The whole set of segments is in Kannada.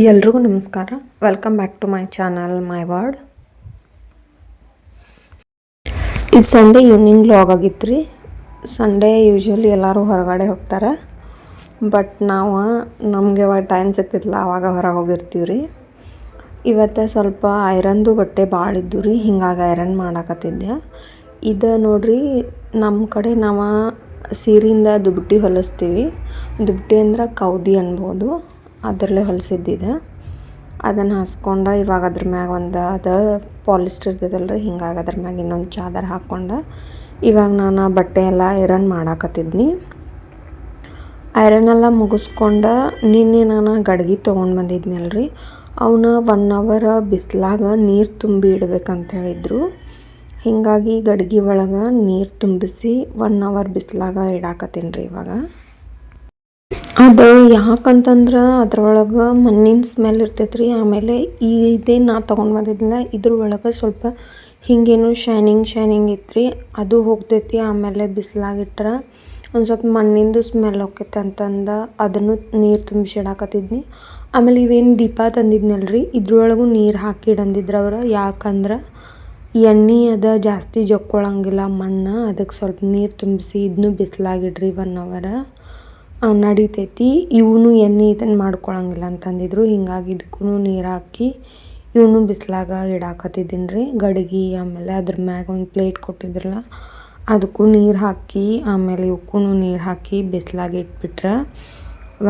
ಎಲ್ರಿಗೂ ನಮಸ್ಕಾರ. Welcome back to my channel my word ಇದು ಸಂಡೇ ಈವ್ನಿಂಗ್ ಲಾಗ್ ಆಗಿತ್ತು ರೀ ಸಂಡೇ ಯೂಶ್ವಲಿ ಎಲ್ಲರೂ ಹೊರಗಡೆ ಹೋಗ್ತಾರೆ. ಬಟ್ ನಾವು ನಮಗೆ ಅವಾಗ ಟೈಮ್ ಸಿಗ್ತಿಲ್ಲ ಆವಾಗ ಹೊರಗೆ ಹೋಗಿರ್ತೀವಿ ರೀ ಇವತ್ತು ಸ್ವಲ್ಪ ಐರನ್ದು ಬಟ್ಟೆ ಭಾಳ ಇದ್ದು ರೀ ಹಿಂಗಾಗಿ ಐರನ್ ಮಾಡಾಕತ್ತಿದ್ದೆ. ಇದು ನೋಡ್ರಿ ನಮ್ಮ ಕಡೆ ನಾವು ಸೀರೆಯಿಂದ ದುಬಟ್ಟಿ ಹೊಲಿಸ್ತೀವಿ. ದುಬಟ್ಟಿ ಅಂದ್ರೆ ಕೌದಿ ಅನ್ಬೋದು. ಅದರಲ್ಲೇ ಹೊಲಿಸಿದ್ದಿದೆ. ಅದನ್ನು ಹಾಸ್ಕೊಂಡು ಇವಾಗ ಅದ್ರ ಮ್ಯಾಗ ಒಂದು ಅದು ಪಾಲಿಸ್ಟರ್ ಇರ್ತದಲ್ಲ ರೀ ಹಿಂಗಾಗಿ ಅದ್ರ ಮ್ಯಾಗ ಇನ್ನೊಂದು ಚಾದರ್ ಹಾಕ್ಕೊಂಡು ಇವಾಗ ನಾನು ಆ ಬಟ್ಟೆ ಎಲ್ಲ ಐರನ್ ಮಾಡಾಕತ್ತಿದ್ನಿ. ಐರನ್ ಎಲ್ಲ ಮುಗಿಸ್ಕೊಂಡು ನಿನ್ನೆ ನಾನು ಗಡ್ಗೆ ತೊಗೊಂಡು ಬಂದಿದ್ನಲ್ಲ ರೀ ಅವನ್ನ ಒನ್ ಅವರ್ ಬಿಸಿಲಾಗ ನೀರು ತುಂಬಿ ಇಡಬೇಕಂತ ಹೇಳಿದರು. ಹೀಗಾಗಿ ಗಡ್ಗೆ ಒಳಗೆ ನೀರು ತುಂಬಿಸಿ ಒನ್ ಅವರ್ ಬಿಸಿಲಾಗ ಇಡಾಕತ್ತೀನಿ ರೀ ಇವಾಗ. ಅದು ಯಾಕಂತಂದ್ರೆ ಅದ್ರೊಳಗೆ ಮಣ್ಣಿನ ಸ್ಮೆಲ್ ಇರ್ತೈತೆ ರೀ ಆಮೇಲೆ ಇದೇ ನಾ ತೊಗೊಂಡು ಬಂದಿದ್ದಿಲ್ಲ ಇದ್ರೊಳಗೆ ಸ್ವಲ್ಪ ಹಿಂಗೇನು ಶೈನಿಂಗ್ ಶೈನಿಂಗ್ ಇತ್ತು ರೀ ಅದು ಹೋಗ್ತೈತಿ, ಆಮೇಲೆ ಬಿಸಿಲಾಗಿಟ್ರೆ ಒಂದು ಸ್ವಲ್ಪ ಮಣ್ಣಿಂದು ಸ್ಮೆಲ್ ಹೋಗ್ತೈತೆ ಅಂತಂದು ಅದನ್ನು ನೀರು ತುಂಬಿಸಿ ಇಡಾಕತ್ತಿದ್ನಿ ಆಮೇಲೆ ಇವೇನು ದೀಪ ತಂದಿದ್ನಲ್ಲ ರೀ ಇದ್ರೊಳಗೂ ನೀರು ಹಾಕಿ ಇಡಂದಿದ್ರು ಅವ್ರು. ಯಾಕಂದ್ರೆ ಎಣ್ಣೆ ಅದ ಜಾಸ್ತಿ ಜಕ್ಕೊಳಂಗಿಲ್ಲ ಮಣ್ಣು ಅದಕ್ಕೆ ಸ್ವಲ್ಪ ನೀರು ತುಂಬಿಸಿ ಇದನ್ನು ಬಿಸಿಲಾಗಿಡ್ರಿ ಒನ್ ಅವರ ನಡಿತೈತಿ. ಇವನು ಎಣ್ಣೆ ಇದನ್ನು ಮಾಡ್ಕೊಳಂಗಿಲ್ಲ ಅಂತಂದಿದ್ರು. ಹಿಂಗಾಗಿ ಇದಕ್ಕೂ ನೀರು ಹಾಕಿ ಇವನು ಬಿಸಿಲಾಗ ಇಡಾಕತ್ತಿದ್ದೀನಿ ರೀ ಗಡಿಗೆ ಆಮೇಲೆ ಅದ್ರ ಮ್ಯಾಗ ಒಂದು ಪ್ಲೇಟ್ ಕೊಟ್ಟಿದ್ರಲ್ಲ, ಅದಕ್ಕೂ ನೀರು ಹಾಕಿ ಆಮೇಲೆ ಇವಕ್ಕೂ ನೀರು ಹಾಕಿ ಬಿಸಿಲಾಗಿ ಇಟ್ಬಿಟ್ರೆ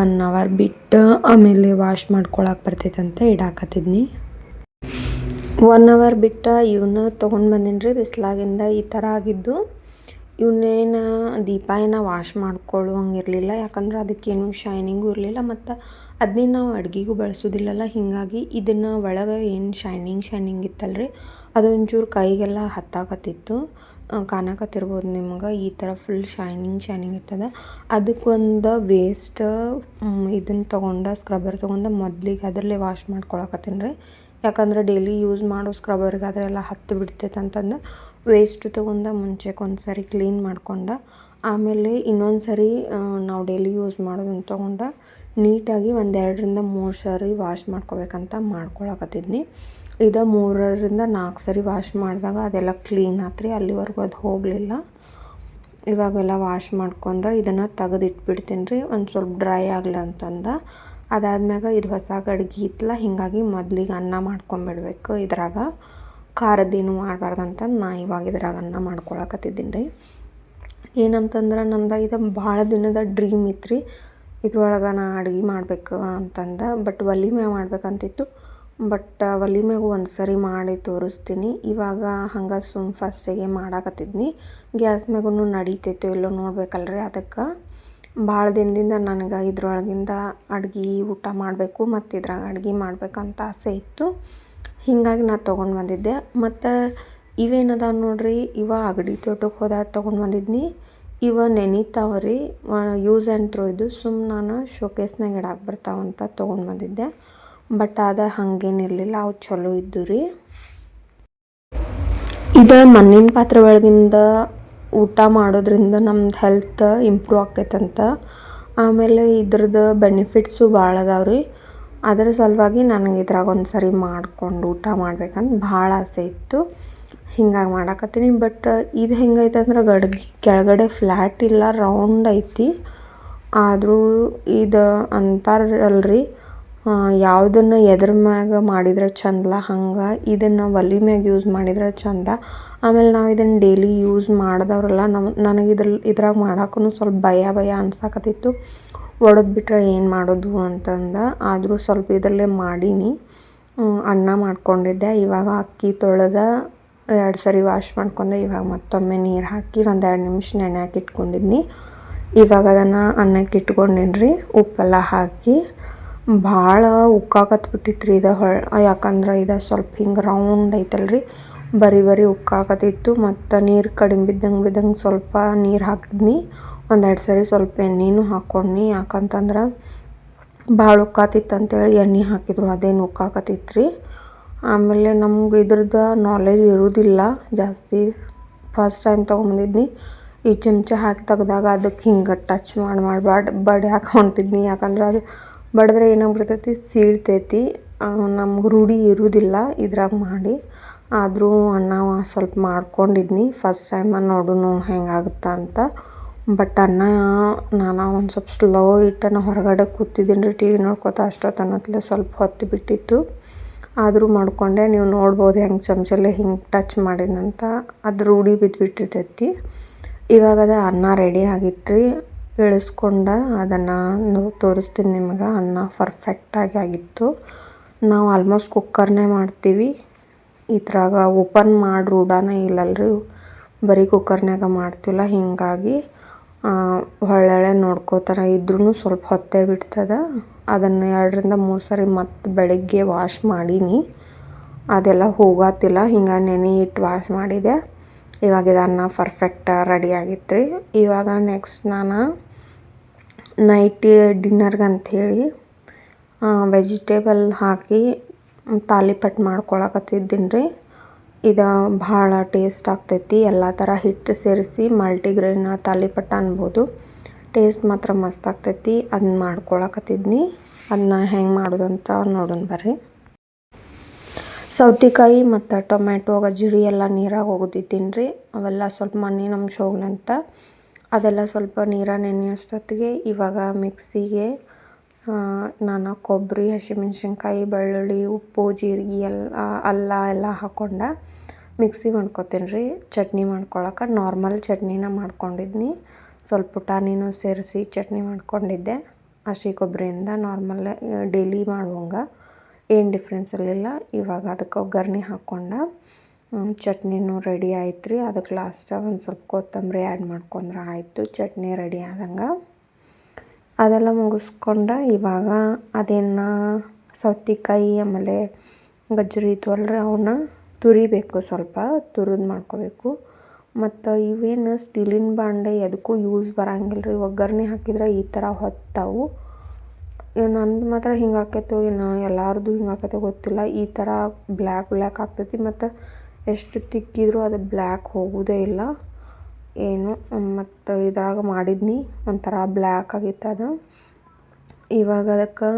ಒನ್ ಅವರ್ ಬಿಟ್ಟು ಆಮೇಲೆ ವಾಶ್ ಮಾಡ್ಕೊಳಕ್ಕೆ ಬರ್ತೈತಂತ ಇಡಾಕತ್ತಿದ್ನಿ. ಒನ್ ಅವರ್ ಬಿಟ್ಟು ಇವನ್ನ ತೊಗೊಂಡು ಬಂದೀನಿ ರೀ ಬಿಸಿಲಾಗಿಂದ ಈ ಥರ ಆಗಿದ್ದು ಇವನ್ನೇನು ದೀಪ ಏನ ವಾಶ್ ಮಾಡ್ಕೊಳ್ಳುವಂಗಿರಲಿಲ್ಲ ಯಾಕಂದ್ರೆ ಅದಕ್ಕೇನು ಶೈನಿಂಗು ಇರಲಿಲ್ಲ ಮತ್ತು ಅದನ್ನೇ ನಾವು ಅಡುಗೆಗೂ ಬಳಸೋದಿಲ್ಲಲ್ಲ. ಹೀಗಾಗಿ ಇದನ್ನು ಒಳಗೆ ಏನು ಶೈನಿಂಗ್ ಶೈನಿಂಗ್ ಇತ್ತಲ್ಲ ರೀ ಅದೊಂಚೂರು ಕೈಗೆಲ್ಲ ಹತ್ತಾಕತ್ತಿತ್ತು. ಕಾಣಕತ್ತಿರ್ಬೋದು ನಿಮ್ಗೆ. ಈ ಥರ ಫುಲ್ ಶೈನಿಂಗ್ ಶೈನಿಂಗ್ ಇರ್ತದೆ. ಅದಕ್ಕೊಂದು ವೇಸ್ಟ್ ಇದನ್ನು ತೊಗೊಂಡು ಸ್ಕ್ರಬ್ಬರ್ ತೊಗೊಂಡು ಮೊದಲಿಗೆ ಅದರಲ್ಲೇ ವಾಶ್ ಮಾಡ್ಕೊಳಕತ್ತೀನಿ ರೀ. ಯಾಕಂದ್ರೆ ಡೈಲಿ ಯೂಸ್ ಮಾಡೋ ಸ್ಕ್ರಬ್ಬರ್ಗೆ ಎಲ್ಲ ಹತ್ತು ಬಿಡ್ತೈತೆ ಅಂತಂದು ವೇಸ್ಟ್ ತೊಗೊಂಡ ಮುಂಚೆಗೆ ಒಂದು ಸರಿ ಕ್ಲೀನ್ ಮಾಡ್ಕೊಂಡು, ಆಮೇಲೆ ಇನ್ನೊಂದು ಸರಿ ನಾವು ಡೈಲಿ ಯೂಸ್ ಮಾಡೋದನ್ನು ತೊಗೊಂಡು ನೀಟಾಗಿ ಒಂದೆರಡರಿಂದ ಮೂರು ಸರಿ ವಾಶ್ ಮಾಡ್ಕೋಬೇಕಂತ ಮಾಡ್ಕೊಳಕತ್ತಿದ್ನಿ. ಇದು ಮೂರರಿಂದ ನಾಲ್ಕು ಸರಿ ವಾಶ್ ಮಾಡಿದಾಗ ಅದೆಲ್ಲ ಕ್ಲೀನ್ ಆತ್ರಿ, ಅಲ್ಲಿವರೆಗೂ ಅದು ಹೋಗಲಿಲ್ಲ. ಇವಾಗೆಲ್ಲ ವಾಶ್ ಮಾಡ್ಕೊಂಡು ಇದನ್ನು ತೆಗೆದು ಇಟ್ಬಿಡ್ತೀನಿ ರೀ ಒಂದು ಸ್ವಲ್ಪ ಡ್ರೈ ಆಗಲಿ ಅಂತಂದ. ಅದಾದ್ಮ್ಯಾಗ ಇದು ಹೊಸ ಗಡ್ಗೆ ಇತ್ತಲ್ಲ, ಹೀಗಾಗಿ ಮೊದಲಿಗೆ ಅನ್ನ ಮಾಡ್ಕೊಂಬಿಡ್ಬೇಕು ಇದ್ರಾಗ. ಖಾರದ್ದೇನು ಮಾಡಬಾರ್ದು ಅಂತಂದು ನಾ ಇವಾಗ ಇದ್ರಾಗ ಅನ್ನ ಮಾಡ್ಕೊಳಕತ್ತಿದ್ದೀನಿ ರೀ ಏನಂತಂದ್ರೆ ನಂದು ಇದು ಭಾಳ ದಿನದ ಡ್ರೀಮ್ ಇತ್ತು ರೀ ಇದ್ರೊಳಗೆ ನಾ ಅಡುಗೆ ಮಾಡಬೇಕು ಅಂತಂದು ಬಟ್ ಒಲೆ ಮ್ಯಾಗ ಮಾಡ್ಬೇಕಂತಿತ್ತು. ಬಟ್ ಒಲೆ ಮ್ಯಾಗ ಒಂದು ಸರಿ ಮಾಡಿ ತೋರಿಸ್ತೀನಿ. ಇವಾಗ ಹಂಗೆ ಸುಮ್ ಫಸ್ಟಿಗೆ ಮಾಡಾಕತ್ತಿದ್ನಿ. ಗ್ಯಾಸ್ ಮ್ಯಾಗೂ ನಡೀತೈತೋ ಇಲ್ಲೋ ನೋಡ್ಬೇಕಲ್ರಿ ಅದಕ್ಕೆ. ಭಾಳ ದಿನದಿಂದ ನನಗೆ ಇದ್ರೊಳಗಿಂದ ಅಡ್ಗೆ ಊಟ ಮಾಡಬೇಕು ಮತ್ತು ಇದ್ರಾಗ ಅಡ್ಗೆ ಮಾಡ್ಬೇಕಂತ ಆಸೆ ಇತ್ತು. ಹೀಗಾಗಿ ನಾ ತೊಗೊಂಡು ಬಂದಿದ್ದೆ. ಮತ್ತು ಇವೇನದ ನೋಡ್ರಿ, ಇವ ಅಗಡಿ ತೋಟಕ್ಕೆ ಹೋದಾಗ ತೊಗೊಂಡು ಬಂದಿದ್ನಿ. ಇವ ನೆನಿತಾವ ರೀ ಯೂಸ್ ಆ್ಯಂಡ್ ಥ್ರೋ ಇದು. ಸುಮ್ ನಾನು ಶೋಕೇಸ್ನಾಗ ಇಡಕ್ಕೆ ಬರ್ತಾವಂತ ತೊಗೊಂಡು ಬಂದಿದ್ದೆ. ಬಟ್ ಅದು ಹಾಗೇನಿರಲಿಲ್ಲ ಅವು ಚಲೋ ಇದ್ದು ರೀ. ಇದು ಮಣ್ಣಿನ ಪಾತ್ರೆ ಒಳಗಿಂದ ಊಟ ಮಾಡೋದ್ರಿಂದ ನಮ್ದು ಹೆಲ್ತ್ ಇಂಪ್ರೂವ್ ಆಕೈತಂತ ಆಮೇಲೆ ಇದ್ರದ್ದು ಬೆನಿಫಿಟ್ಸು ಭಾಳ ಅದಾವೆ ರೀ. ಅದರ ಸಲುವಾಗಿ ನನಗೆ ಇದ್ರಾಗ ಒಂದು ಸರಿ ಮಾಡ್ಕೊಂಡು ಊಟ ಮಾಡ್ಬೇಕಂತ ಭಾಳ ಆಸೆ ಇತ್ತು. ಹಿಂಗಾಗಿ ಮಾಡಾಕತ್ತೀನಿ. ಬಟ್ ಇದು ಹೆಂಗೈತೆ ಅಂದ್ರೆ ಗಡ್ಗೆ ಕೆಳಗಡೆ ಫ್ಲ್ಯಾಟ್ ಇಲ್ಲ ರೌಂಡ್ ಐತಿ. ಆದರೂ ಇದು ಅಂತಾರಲ್ರಿ ಯಾವುದನ್ನು ಎದ್ರ ಮ್ಯಾಗ ಮಾಡಿದ್ರೆ ಚಂದಲ್ಲ ಹಂಗೆ, ಇದನ್ನು ಒಲಿ ಮ್ಯಾಗ ಯೂಸ್ ಮಾಡಿದ್ರೆ ಚಂದ. ಆಮೇಲೆ ನಾವು ಇದನ್ನು ಡೈಲಿ ಯೂಸ್ ಮಾಡಿದವ್ರಲ್ಲ ನಮ್ಮ ನನಗೆ ಇದ್ರಲ್ಲಿ ಇದ್ರಾಗ ಮಾಡೋಕ್ಕೂ ಸ್ವಲ್ಪ ಭಯ ಭಯ ಅನ್ಸಾಕತ್ತಿತ್ತು. ಒಡೆದು ಬಿಟ್ಟರೆ ಏನು ಮಾಡೋದು ಅಂತಂದ, ಆದರೂ ಸ್ವಲ್ಪ ಇದರಲ್ಲೇ ಮಾಡೀನಿ. ಅನ್ನ ಮಾಡ್ಕೊಂಡಿದ್ದೆ. ಇವಾಗ ಅಕ್ಕಿ ತೊಳೆದ, ಎರಡು ಸರಿ ವಾಶ್ ಮಾಡ್ಕೊಂಡೆ. ಇವಾಗ ಮತ್ತೊಮ್ಮೆ ನೀರು ಹಾಕಿ ಒಂದು ಎರಡು ನಿಮಿಷ ನೆನೆ ಹಾಕಿ ಇಟ್ಕೊಂಡಿದ್ನಿ. ಇವಾಗ ಅದನ್ನು ಅನ್ನಕ್ಕೆ ಇಟ್ಕೊಂಡೀನಿ ರೀ ಉಪ್ಪೆಲ್ಲ ಹಾಕಿ ಭಾಳ ಉಕ್ಕಾಕತ್ಬಿಟ್ಟಿತ್ತು ರೀ ಇದು ಹೊಳ್ ಯಾಕಂದ್ರೆ ಇದು ಸ್ವಲ್ಪ ಹಿಂಗೆ ರೌಂಡ್ ಐತಲ್ಲ ರೀ ಬರೀ ಬರೀ ಉಕ್ಕಾಕತ್ತಿತ್ತು. ಮತ್ತು ನೀರು ಕಡಿಮೆ ಬಿದ್ದಂಗೆ ಬಿದ್ದಂಗೆ ಸ್ವಲ್ಪ ನೀರು ಹಾಕಿದ್ನಿ. ಒಂದೆರಡು ಸರಿ ಸ್ವಲ್ಪ ಎಣ್ಣೆನೂ ಹಾಕ್ಕೊಂಡ್ನಿ. ಯಾಕಂತಂದ್ರೆ ಭಾಳ ಉಕ್ಕಾತಿತ್ತು ಅಂತೇಳಿ ಎಣ್ಣೆ ಹಾಕಿದ್ರು, ಅದೇನು ಉಕ್ಕಾಕತ್ತಿತ್ತು ರೀ ಆಮೇಲೆ ನಮ್ಗೆ ಇದ್ರದ್ದು ನಾಲೆಜ್ ಇರೋದಿಲ್ಲ. ಜಾಸ್ತಿ ಫಸ್ಟ್ ಟೈಮ್ ತೊಗೊಂಬಂದಿದ್ನಿ. ಈ ಚಮಚ ಹಾಕಿ ತೆಗ್ದಾಗ ಅದಕ್ಕೆ ಹಿಂಗೆ ಟಚ್ ಮಾಡಿ ಮಾಡಿ, ಬಡ್ ಹಾಕಿ ಹೊಂಟಿದ್ನಿ. ಯಾಕಂದ್ರೆ ಅದು ಬಡಿದ್ರೆ ಏನಾಗ್ಬಿಡ್ತೈತಿ ಸೀಳ್ತೈತಿ. ನಮ್ಗೆ ರೂಢಿ ಇರುವುದಿಲ್ಲ ಇದ್ರಾಗ ಮಾಡಿ. ಆದರೂ ಅನ್ನ ಸ್ವಲ್ಪ ಮಾಡ್ಕೊಂಡಿದ್ನಿ. ಫಸ್ಟ್ ಟೈಮ ನೋಡೋಣ ಹೆಂಗಾಗುತ್ತಾ ಅಂತ. ಬಟ್ ಅನ್ನ ನಾನು ಒಂದು ಸ್ವಲ್ಪ ಸ್ಲೋ ಇಟ್ಟು ಹೊರಗಡೆ ಕೂತಿದ್ದೀನಿ ರೀ ಟಿ ವಿ ನೋಡ್ಕೊತ ಅನ್ನೋತ್ಲೆ ಸ್ವಲ್ಪ ಹೊತ್ತು ಬಿಟ್ಟಿತ್ತು. ಆದರೂ ಮಾಡಿಕೊಂಡೆ, ನೀವು ನೋಡ್ಬೋದು ಹೆಂಗೆ ಚಮಚಲ್ಲೇ ಹಿಂಗೆ ಟಚ್ ಮಾಡಿದಂತ ಅದು ರೂಢಿ ಬಿದ್ದುಬಿಟ್ಟಿರ್ತೈತಿ ಇವಾಗ ಅದು ಅನ್ನ ರೆಡಿ ಆಗಿತ್ತು ರೀ. ಇಳಿಸ್ಕೊಂಡ ಅದನ್ನು ತೋರಿಸ್ತೀನಿ ನಿಮ್ಗೆ. ಅನ್ನ ಪರ್ಫೆಕ್ಟಾಗಿ ಆಗಿತ್ತು. ನಾವು ಆಲ್ಮೋಸ್ಟ್ ಕುಕ್ಕರ್ನೇ ಮಾಡ್ತೀವಿ. ಇದ್ರಾಗ ಓಪನ್ ಮಾಡಿ ರೂಢಾನೇ ಇಲ್ಲಲ್ರಿ. ಬರೀ ಕುಕ್ಕರ್ನಾಗ ಮಾಡ್ತಿಲ್ಲ ಹೀಗಾಗಿ. ಹೊಳ್ಳೆಳೆ ನೋಡ್ಕೋತಾರ. ಇದ್ರೂ ಸ್ವಲ್ಪ ಹೊತ್ತೇ ಬಿಡ್ತದೆ. ಅದನ್ನು ಎರಡರಿಂದ ಮೂರು ಸರಿ ಮತ್ತೆ ಬೆಳಗ್ಗೆ ವಾಶ್ ಮಾಡೀನಿ. ಅದೆಲ್ಲ ಹೋಗತ್ತಿಲ್ಲ ಹಿಂಗೆ ನೆನೆ ಇಟ್ಟು ವಾಶ್ ಮಾಡಿದೆ. ಇವಾಗ ಇದು ಅನ್ನ ಪರ್ಫೆಕ್ಟ್ ರೆಡಿ ಆಗಿತ್ತು ರೀ ಇವಾಗ ನೆಕ್ಸ್ಟ್ ನಾನು ನೈಟ್ ಡಿನ್ನರ್ಗೆ ಅಂಥೇಳಿ ವೆಜಿಟೇಬಲ್ ಹಾಕಿ ತಾಲಿಪಟ್ಟು ಮಾಡ್ಕೊಳಕತ್ತಿದ್ದೀನಿ ರೀ ಇದು ಭಾಳ ಟೇಸ್ಟ್ ಆಗ್ತೈತಿ. ಎಲ್ಲ ಥರ ಹಿಟ್ಟು ಸೇರಿಸಿ ಮಲ್ಟಿಗ್ರೇನ್ ತಾಲಿಪಟ್ಟ ಅನ್ಬೋದು. ಟೇಸ್ಟ್ ಮಾತ್ರ ಮಸ್ತ್ ಆಗ್ತೈತಿ. ಅದನ್ನ ಮಾಡ್ಕೊಳಕತ್ತಿದ್ನಿ. ಅದನ್ನ ಹೆಂಗೆ ಮಾಡೋದು ಅಂತ ನೋಡೋಣ ಬರ್ರಿ. ಸೌತೆಕಾಯಿ ಮತ್ತು ಟೊಮ್ಯಾಟೊ, ಗಜ್ಜರಿ ಎಲ್ಲ ನೀರಾಗಿ ಒಗ್ದಿದ್ದೀನಿ ರೀ ಅವೆಲ್ಲ ಸ್ವಲ್ಪ ಮಣ್ಣಿನ ನಮ್ಮ ಶೋಗ್ಲಂತ ಅದೆಲ್ಲ ಸ್ವಲ್ಪ ನೀರಾಗ ನೆನೆಯೋಷ್ಟೊತ್ತಿಗೆ ಇವಾಗ ಮಿಕ್ಸಿಗೆ ನಾನು ಕೊಬ್ಬರಿ, ಹಸಿಮೆಣ್ಸಿನ್ಕಾಯಿ, ಬೆಳ್ಳುಳ್ಳಿ, ಉಪ್ಪು, ಜೀರಿಗೆ, ಎಲ್ಲ, ಅಲ್ಲ ಎಲ್ಲ ಹಾಕ್ಕೊಂಡು ಮಿಕ್ಸಿ ಮಾಡ್ಕೊತೀನಿ ರೀ. ಚಟ್ನಿ ಮಾಡ್ಕೊಳಕ್ಕೆ ನಾರ್ಮಲ್ ಚಟ್ನಿನ ಮಾಡ್ಕೊಂಡಿದ್ನಿ. ಸ್ವಲ್ಪ ಪುಟಾಣಿನೂ ಸೇರಿಸಿ ಚಟ್ನಿ ಮಾಡ್ಕೊಂಡಿದ್ದೆ. ಹಸಿ ಕೊಬ್ಬರಿಯಿಂದ ನಾರ್ಮಲ್ ಡೈಲಿ ಮಾಡುವಂಗೆ. ಏನು ಡಿಫ್ರೆನ್ಸ್ ಇರಲಿಲ್ಲ ಇವಾಗ ಅದಕ್ಕೆ ಒಗ್ಗರಣೆ ಹಾಕ್ಕೊಂಡು ಚಟ್ನಿನೂ ರೆಡಿ ಆಯ್ತು ರೀ ಅದಕ್ಕೆ ಲಾಸ್ಟಾಗ ಒಂದು ಸ್ವಲ್ಪ ಕೊತ್ತಂಬರಿ ಆ್ಯಡ್ ಮಾಡ್ಕೊಂಡ್ರೆ ಆಯಿತು. ಚಟ್ನಿ ರೆಡಿ ಆದಂಗೆ. ಅದೆಲ್ಲ ಮುಗಿಸ್ಕೊಂಡು ಇವಾಗ ಅದನ್ನು ಸೌತೆಕಾಯಿ, ಆಮೇಲೆ ಗಜ್ಜರಿ ಇದ್ವಲ್ರಿ ಅವನ್ನ ತುರಿಬೇಕು ಸ್ವಲ್ಪ, ತುರಿದು ಮಾಡ್ಕೋಬೇಕು. ಮತ್ತು ಇವೇನು ಸ್ಟೀಲಿನ ಬಾಂಡೆ ಎದಕ್ಕೂ ಯೂಸ್ ಬರಂಗಿಲ್ಲ ರೀ ಒಗ್ಗರಣೆ ಹಾಕಿದ್ರೆ ಈ ಥರ ಹೊತ್ತಾವು. ನಂದು ಮಾತ್ರ ಹಿಂಗೆ ಆಕೈತೋ ಏನು, ಎಲ್ಲಾರ್ದು ಹಿಂಗೆ ಆಕೈತೋ ಗೊತ್ತಿಲ್ಲ. ಈ ಥರ ಬ್ಲ್ಯಾಕ್ ಬ್ಲ್ಯಾಕ್ ಆಗ್ತೈತಿ. ಮತ್ತು ಎಷ್ಟು ತಿಕ್ಕಿದರೂ ಅದು ಬ್ಲ್ಯಾಕ್ ಹೋಗೋದೇ ಇಲ್ಲ. ಏನು, ಮತ್ತು ಇದ್ರಾಗ ಮಾಡಿದ್ನಿ. ಒಂಥರ ಬ್ಲ್ಯಾಕ್ ಆಗಿತ್ತು ಅದು. ಇವಾಗ ಅದಕ್ಕೆ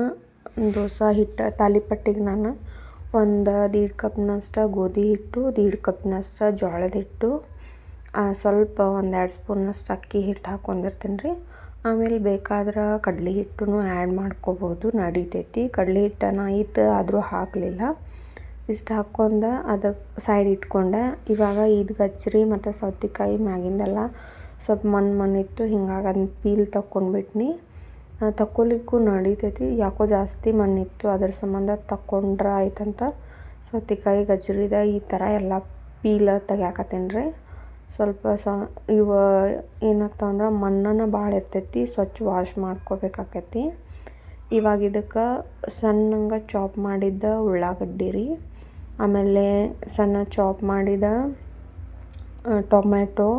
ದೋಸೆ ಹಿಟ್ಟು ತಾಲಿಪಟ್ಟಿಗೆ ನಾನು ಒಂದು ದೀಡ್ ಕಪ್ನಷ್ಟು ಗೋಧಿ ಹಿಟ್ಟು, ದೀಡ್ ಕಪ್ನಷ್ಟು ಜೋಳದ ಹಿಟ್ಟು ಸ್ವಲ್ಪ ಒಂದೆರಡು ಸ್ಪೂನಷ್ಟು ಅಕ್ಕಿ ಹಿಟ್ಟು ಹಾಕ್ಕೊಂಡಿರ್ತೀನಿ ರೀ. ಆಮೇಲೆ ಬೇಕಾದ್ರೆ ಕಡ್ಲೆ ಹಿಟ್ಟು ಆ್ಯಡ್ ಮಾಡ್ಕೋಬೋದು, ನಡಿತೈತಿ. ಕಡಲೆ ಹಿಟ್ಟನ್ನು ಇತ್ತು ಆದರೂ ಹಾಕಲಿಲ್ಲ. ಇಷ್ಟು ಹಾಕ್ಕೊಂಡು ಅದಕ್ಕೆ ಸೈಡ್ ಇಟ್ಕೊಂಡೆ. ಇವಾಗ ಇದು ಗಜ್ಜರಿ ಮತ್ತು ಸೌತೆಕಾಯಿ ಮ್ಯಾಗಿಂದೆಲ್ಲ ಸ್ವಲ್ಪ ಮಣ್ಣು ಮಣ್ಣಿತ್ತು ಹಿಂಗಾಗಿ ಅದನ್ನ ಪೀಲ್ ತಕ್ಕೊಂಡ್ಬಿಟ್ನಿ. ತಕ್ಕೊಲಿಕ್ಕೂ ನಡೀತೈತಿ. ಯಾಕೋ ಜಾಸ್ತಿ ಮಣ್ಣಿತ್ತು ಅದ್ರ ಸಂಬಂಧ ತಕ್ಕೊಂಡ್ರೆ ಆಯ್ತಂತ ಸೌತೆಕಾಯಿ ಗಜ್ಜರಿದ ಈ ಥರ ಎಲ್ಲ ಪೀಲ ತೆಗ್ಯಾಕತ್ತೀನಿ ರೀ ಸ್ವಲ್ಪ ಸ, ಇವ ಏನಾಗ್ತಾವಂದ್ರೆ ಮಣ್ಣನ್ನು ಭಾಳ ಇರ್ತೈತಿ, ಸ್ವಚ್ಛ ವಾಶ್ ಮಾಡ್ಕೋಬೇಕಾಕೈತಿ ಇವಾಗ ಇದಕ್ಕೆ ಸಣ್ಣಂಗೆ ಚಾಪ್ ಮಾಡಿದ್ದ ಉಳ್ಳಾಗಡ್ಡಿ ರೀ. ಆಮೇಲೆ ಸಣ್ಣ ಚಾಪ್ ಮಾಡಿದ ಟೊಮ್ಯಾಟೊ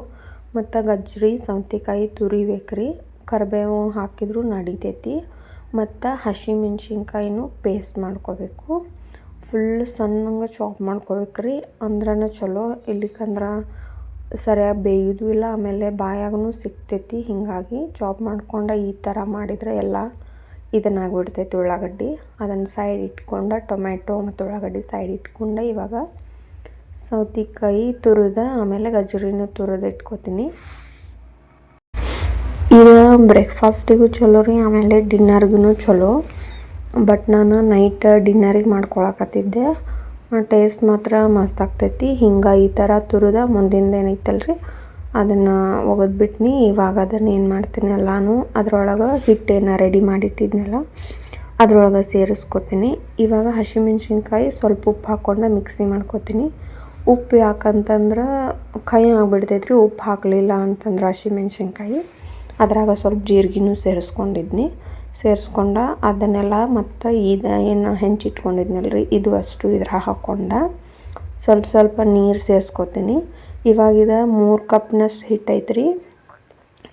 ಮತ್ತು ಗಜ್ಜರಿ, ಸೌತೆಕಾಯಿ ತುರಿಬೇಕು ರೀ ಕರಿಬೇವು ಹಾಕಿದರೂ ನಡಿತೈತಿ. ಮತ್ತು ಹಸಿಮೆಣ್ಸಿನ್ಕಾಯಿನೂ ಪೇಸ್ಟ್ ಮಾಡ್ಕೋಬೇಕು. ಫುಲ್ ಸಣ್ಣಂಗೆ ಚಾಪ್ ಮಾಡ್ಕೋಬೇಕು ರೀ ಚಲೋ, ಇಲ್ಲಿಕಂದ್ರೆ ಸರಿಯಾಗಿ ಬೇಯೋದು ಇಲ್ಲ. ಆಮೇಲೆ ಬಾಯಾಗೂ ಸಿಗ್ತೈತಿ. ಹೀಗಾಗಿ ಚಾಪ್ ಮಾಡ್ಕೊಂಡು ಈ ಥರ ಮಾಡಿದರೆ ಎಲ್ಲ ಇದನ್ನಾಗ್ಬಿಡ್ತೈತಿ ಉಳ್ಳಾಗಡ್ಡಿ ಅದನ್ನು ಸೈಡ್ ಇಟ್ಕೊಂಡು ಟೊಮ್ಯಾಟೊ ಮತ್ತು ಉಳ್ಳಾಗಡ್ಡಿ ಸೈಡ್ ಇಟ್ಕೊಂಡು ಇವಾಗ ಸೌತೆಕಾಯಿ ತುರಿದ, ಆಮೇಲೆ ಗಜ್ಜರಿನೂ ತುರಿದು ಇಟ್ಕೋತೀನಿ. ಇದು ಬ್ರೇಕ್ಫಾಸ್ಟಿಗೂ ಚಲೋ ರೀ, ಆಮೇಲೆ ಡಿನ್ನರ್ಗೂ ಚಲೋ. ಬಟ್ ನಾನು ನೈಟ್ ಡಿನ್ನರಿಗೆ ಮಾಡ್ಕೊಳಕತ್ತಿದ್ದೆ. ಟೇಸ್ಟ್ ಮಾತ್ರ ಮಸ್ತ್ ಆಗ್ತೈತಿ. ಹಿಂಗೆ ಈ ಥರ ತುರಿದ ಮುಂದಿಂದ ಏನೈತಲ್ರಿ ಅದನ್ನು ಒಗೆದ್ಬಿಟ್ನಿ, ಇವಾಗ ಅದನ್ನು ಏನು ಮಾಡ್ತೀನಿ ಎಲ್ಲಾನು ಅದರೊಳಗೆ ಹಿಟ್ಟೇನ ರೆಡಿ ಮಾಡಿಟ್ಟಿದ್ನಲ್ಲ, ಅದರೊಳಗೆ ಸೇರಿಸ್ಕೊತೀನಿ. ಇವಾಗ ಹಸಿಮೆಣ್ಸಿನ್ಕಾಯಿ ಸ್ವಲ್ಪ ಉಪ್ಪು ಹಾಕ್ಕೊಂಡು ಮಿಕ್ಸಿ ಮಾಡ್ಕೊತೀನಿ. ಉಪ್ಪು ಯಾಕಂತಂದ್ರೆ ಕೈ ಆಗಿಬಿಡ್ತೈತ್ರಿ, ಉಪ್ಪು ಹಾಕಲಿಲ್ಲ ಅಂತಂದ್ರೆ ಹಸಿಮೆಣ್ಸಿನ್ಕಾಯಿ. ಅದ್ರಾಗ ಸ್ವಲ್ಪ ಜೀರಿಗೆನೂ ಸೇರಿಸ್ಕೊಂಡಿದ್ನಿ. ಸೇರಿಸ್ಕೊಂಡ ಅದನ್ನೆಲ್ಲ ಮತ್ತು ಇದು ಏನು ಹೆಂಚಿಟ್ಕೊಂಡಿದ್ನಲ್ಲ ರೀ ಇದು ಅಷ್ಟು ಇದ್ರಾಗ ಹಾಕ್ಕೊಂಡ ಸ್ವಲ್ಪ ಸ್ವಲ್ಪ ನೀರು ಸೇರಿಸ್ಕೊತೀನಿ. ಇವಾಗ ಇದು ಮೂರು ಕಪ್ನಷ್ಟು ಹಿಟ್ಟು ಐತ್ರಿ.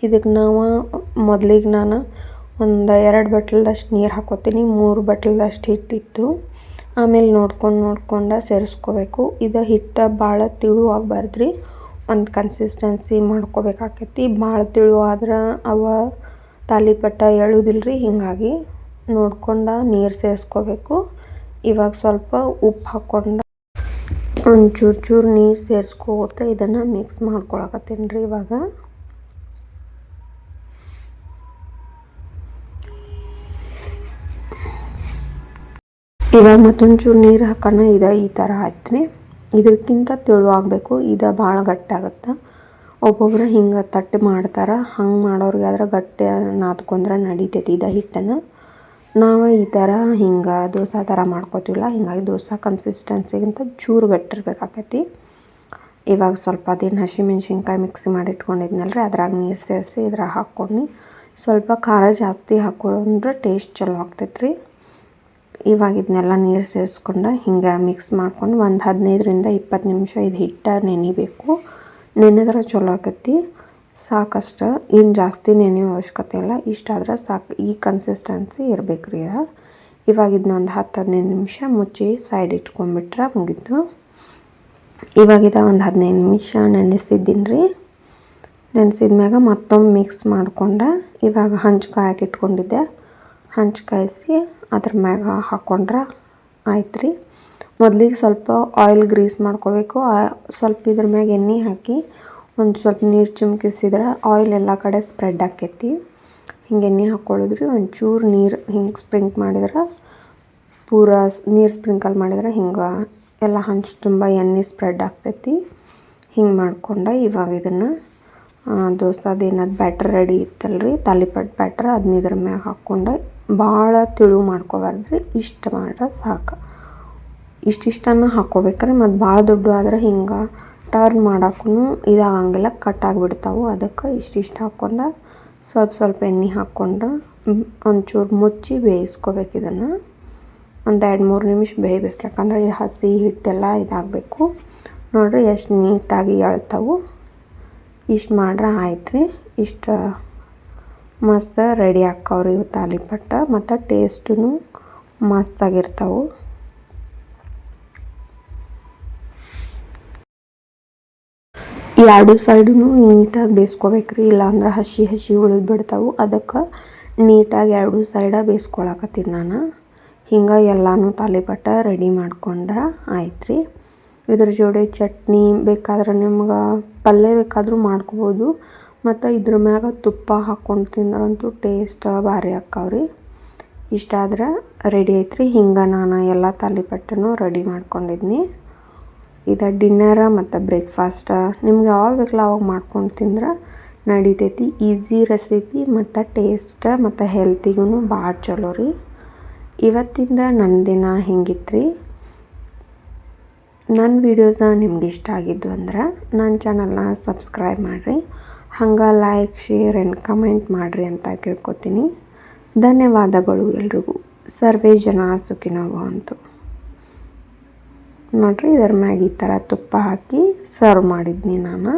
ಇದಕ್ಕೆ ನಾವು ಮೊದ್ಲಿಗೆ ನಾನು ಒಂದು ಎರಡು ಬಟ್ಲದಷ್ಟು ನೀರು ಹಾಕೋತೀನಿ, ಮೂರು ಬಟ್ಲದಷ್ಟು ಹಿಟ್ಟಿತ್ತು ಆಮೇಲೆ ನೋಡ್ಕೊಂಡು ನೋಡ್ಕೊಂಡು ಸೇರಿಸ್ಕೋಬೇಕು. ಇದು ಹಿಟ್ಟು ಭಾಳ ತಿಳು ಆಗಬಾರ್ದು ರೀ ಒಂದು ಕನ್ಸಿಸ್ಟೆನ್ಸಿ ಮಾಡ್ಕೋಬೇಕಾಕೈತಿ. ಭಾಳ ತಿಳು ಆದ್ರೆ ಅವ ತಾಲಿಪಟ್ಟ ರೀ ಹೀಗಾಗಿ ನೋಡ್ಕೊಂಡು ನೀರು ಸೇರಿಸ್ಕೋಬೇಕು. ಇವಾಗ ಸ್ವಲ್ಪ ಉಪ್ಪು ಹಾಕ್ಕೊಂಡು ಒಂದು ಚೂರು ನೀರು ಸೇರಿಸ್ಕೋತ ಇದನ್ನು ಮಿಕ್ಸ್ ಮಾಡ್ಕೊಳಕತ್ತೀನಿ ರೀ ಇವಾಗ ಇವಾಗ ಮತ್ತೊಂಚೂರು ನೀರು ಹಾಕೋಣ, ಇದು ಈ ಥರ ರೀ ಇದಕ್ಕಿಂತ ತೆಳುವಾಗಬೇಕು ಇದು ಭಾಳ ಗಟ್ಟಾಗುತ್ತೆ ಒಬ್ಬೊಬ್ರು ಹಿಂಗೆ ತಟ್ಟಿ ಮಾಡ್ತಾರೆ, ಹಂಗೆ ಮಾಡೋರಿಗೆ ಆದ್ರೆ ಗಟ್ಟಿ ನಾದ್ಕೊಂಡ್ರೆ ನಡಿತೈತಿ ಇದು ಹಿಟ್ಟನ್ನು ನಾವು ಈ ಥರ ಹಿಂಗೆ ದೋಸೆ ಥರ ಮಾಡ್ಕೋತೀವಲ್ಲ, ಹಿಂಗಾಗಿ ದೋಸೆ ಕನ್ಸಿಸ್ಟೆನ್ಸಿಗಿಂತ ಚೂರು ಗಟ್ಟಿರ್ಬೇಕಾಕೈತಿ. ಇವಾಗ ಸ್ವಲ್ಪ ಅದೇನು ಹಸಿಮೆಣ್ಸಿನ್ಕಾಯಿ ಮಿಕ್ಸಿ ಮಾಡಿ ರೀ ಅದ್ರಾಗ ನೀರು ಸೇರಿಸಿ ಇದ್ರಾಗ ಹಾಕ್ಕೊಂಡು ಸ್ವಲ್ಪ ಖಾರ ಜಾಸ್ತಿ ಹಾಕೊಂಡ್ರೆ ಟೇಸ್ಟ್ ಚಲೋ ಆಗ್ತೈತ್ರಿ. ಇವಾಗ ಇದನ್ನೆಲ್ಲ ನೀರು ಸೇರಿಸ್ಕೊಂಡು ಹಿಂಗೆ ಮಿಕ್ಸ್ ಮಾಡ್ಕೊಂಡು ಒಂದು ಹದಿನೈದರಿಂದ ಇಪ್ಪತ್ತು ನಿಮಿಷ ಇದು ಹಿಟ್ಟು ನೆನಿಬೇಕು. ನೆನೆದ್ರೆ ಚಲೋ ಆಕತಿ. ಸಾಕಷ್ಟು, ಏನು ಜಾಸ್ತಿ ನೆನೆಯೋ ಅವಶ್ಯಕತೆ ಇಲ್ಲ. ಇಷ್ಟಾದ್ರೆ ಸಾಕು, ಈ ಕನ್ಸಿಸ್ಟೆನ್ಸಿ ಇರಬೇಕು ರೀ ಇದು ಇವಾಗ ಇದನ್ನೊಂದು ಹತ್ತು ಹದಿನೈದು ನಿಮಿಷ ಮುಚ್ಚಿ ಸೈಡ್ ಇಟ್ಕೊಂಡ್ಬಿಟ್ರೆ ಮುಗೀತು. ಇವಾಗ ಒಂದು ಹದಿನೈದು ನಿಮಿಷ ನೆನೆಸಿದ್ದೀನಿ ರೀ. ನೆನೆಸಿದ್ಮ್ಯಾಗ ಮತ್ತೊಮ್ಮೆ ಮಿಕ್ಸ್ ಮಾಡ್ಕೊಂಡು, ಇವಾಗ ಹಂಚು ಕಾಯಕ್ಕೆ ಇಟ್ಕೊಂಡಿದ್ದೆ. ಹಂಚು ಕಾಯಿಸಿ ಅದ್ರ ಮ್ಯಾಗ ಹಾಕ್ಕೊಂಡ್ರೆ ಆಯ್ತು ರೀ. ಮೊದಲಿಗೆ ಸ್ವಲ್ಪ ಆಯಿಲ್ ಗ್ರೀಸ್ ಮಾಡ್ಕೋಬೇಕು. ಸ್ವಲ್ಪ ಇದ್ರ ಮ್ಯಾಗ ಎಣ್ಣೆ ಹಾಕಿ ಒಂದು ಸ್ವಲ್ಪ ನೀರು ಚಿಮ್ಕಿಸಿದ್ರೆ ಆಯಿಲ್ ಎಲ್ಲ ಕಡೆ ಸ್ಪ್ರೆಡ್ ಆಕೈತಿ. ಹಿಂಗೆ ಎಣ್ಣೆ ಹಾಕ್ಕೊಳ್ಳೋದ್ರಿ ಒಂಚೂರು ನೀರು ಹಿಂಗೆ ಸ್ಪ್ರಿಂಕ್ ಮಾಡಿದ್ರೆ ಪೂರ ನೀರು ಸ್ಪ್ರಿಂಕಲ್ ಮಾಡಿದ್ರೆ ಹಿಂಗೆ ಎಲ್ಲ ಹಂಚು ತುಂಬ ಎಣ್ಣೆ ಸ್ಪ್ರೆಡ್ ಆಗ್ತೈತಿ ಹಿಂಗೆ ಮಾಡ್ಕೊಂಡು ಇವಾಗ ಇದನ್ನು ದೋಸೆದು ಏನದು ಬ್ಯಾಟ್ರ್ ರೆಡಿ ಇತ್ತಲ್ರಿ, ತಾಲಿಪಟ್ ಬ್ಯಾಟ್ರ್ ಅದನ್ನ ಇದ್ರ ಮ್ಯಾಗ ಹಾಕ್ಕೊಂಡು ಭಾಳ ತಿಳು ಮಾಡ್ಕೋಬಾರ್ದ್ರಿ, ಇಷ್ಟು ಮಾಡ್ರೆ ಸಾಕು. ಇಷ್ಟಿಷ್ಟನ್ನು ಹಾಕ್ಕೋಬೇಕ್ರಿ ಮತ್ತು ಭಾಳ ದೊಡ್ಡ ಆದ್ರೆ ಹಿಂಗೆ ಟರ್ನ್ ಮಾಡೋಕ್ಕೂ ಇದಾಗಂಗಿಲ್ಲ ಕಟ್ ಆಗಿಬಿಡ್ತಾವೆ. ಅದಕ್ಕೆ ಇಷ್ಟಿಷ್ಟು ಹಾಕ್ಕೊಂಡು ಸ್ವಲ್ಪ ಸ್ವಲ್ಪ ಎಣ್ಣೆ ಹಾಕ್ಕೊಂಡು ಒಂಚೂರು ಮುಚ್ಚಿ ಬೇಯಿಸ್ಕೋಬೇಕು ಇದನ್ನು. ಒಂದು ಎರಡು ಮೂರು ನಿಮಿಷ ಬೇಯಬೇಕು. ಯಾಕಂದ್ರೆ ಇದು ಹಸಿ ಹಿಟ್ಟೆಲ್ಲ ಇದಾಗಬೇಕು. ನೋಡಿರಿ ಎಷ್ಟು ನೀಟಾಗಿ ಎಳ್ತಾವು. ಇಷ್ಟು ಮಾಡ್ರೆ ಆಯ್ತು ರೀ. ಇಷ್ಟು ಮಸ್ತ್ ರೆಡಿ ಆಕ್ಕವ್ರಿ ಇವು ತಾಲಿಪಟ್ಟ. ಮತ್ತು ಟೇಸ್ಟೂ ಮಸ್ತಾಗಿರ್ತಾವೆ. ಎರಡು ಸೈಡೂ ನೀಟಾಗಿ ಬೇಯಿಸ್ಕೋಬೇಕ್ರಿ, ಇಲ್ಲಾಂದ್ರೆ ಹಸಿ ಹಸಿ ಉಳಿದು ಬಿಡ್ತಾವೆ. ಅದಕ್ಕೆ ನೀಟಾಗಿ ಎರಡು ಸೈಡ ಬೇಯಿಸ್ಕೊಳಕತ್ತೀನಿ ನಾನು. ಹಿಂಗೆ ಎಲ್ಲನೂ ತಾಲಿಪಟ್ಟ ರೆಡಿ ಮಾಡ್ಕೊಂಡ್ರೆ ಆಯ್ತು ರೀ ಇದ್ರ ಜೋಡಿ ಚಟ್ನಿ ಬೇಕಾದ್ರೆ ನಿಮ್ಗೆ ಪಲ್ಯ ಬೇಕಾದರೂ ಮಾಡ್ಕೋಬೋದು. ಮತ್ತು ಇದ್ರ ಮ್ಯಾಗ ತುಪ್ಪ ಹಾಕ್ಕೊಂಡು ತಿಂದ್ರಂತೂ ಟೇಸ್ಟ್ ಭಾರಿ ಆಕ್ಕಾವ್ರಿ ಇಷ್ಟಾದ್ರೆ ರೆಡಿ ಐತ್ರಿ. ಹಿಂಗೆ ನಾನು ಎಲ್ಲ ತಾಲಿಪಟ್ಟನು ರೆಡಿ ಮಾಡ್ಕೊಂಡಿದ್ನಿ. ಇದು ಡಿನ್ನರ ಮತ್ತು ಬ್ರೇಕ್ಫಾಸ್ಟ ನಿಮ್ಗೆ ಯಾವಾಗ ಬೇಕಲ್ಲ ಅವಾಗ ಮಾಡ್ಕೊಂಡು ತಿಂದ್ರೆ ನಡಿತೈತಿ. ಈಸಿ ರೆಸಿಪಿ ಮತ್ತು ಟೇಸ್ಟ್ ಮತ್ತು ಹೆಲ್ತಿಗೂ ಭಾಳ ಚಲೋ ರೀ. ಇವತ್ತಿಂದ ನನ್ನ ದಿನ ಹಿಂಗಿತ್ತು ರೀ ನನ್ನ ವೀಡಿಯೋಸ್ನ ನಿಮ್ಗೆ ಇಷ್ಟ ಆಗಿದ್ದು ಅಂದ್ರೆ ನನ್ನ ಚಾನಲ್ನ ಸಬ್ಸ್ಕ್ರೈಬ್ ಮಾಡಿರಿ. ಹಂಗೆ ಲೈಕ್ ಶೇರ್ ಆ್ಯಂಡ್ ಕಮೆಂಟ್ ಮಾಡಿರಿ ಅಂತ ಕೇಳ್ಕೊತೀನಿ ಧನ್ಯವಾದಗಳು ಎಲ್ರಿಗೂ. ಸರ್ವೇ ಜನ ಸುಖಿನವ ಅಂತು ನೋಡಿರಿ ಇದರ ಮ್ಯಾಗ ಈ ಥರ ತುಪ್ಪ ಹಾಕಿ ಸರ್ವ್ ಮಾಡಿದ್ನಿ ನಾನು.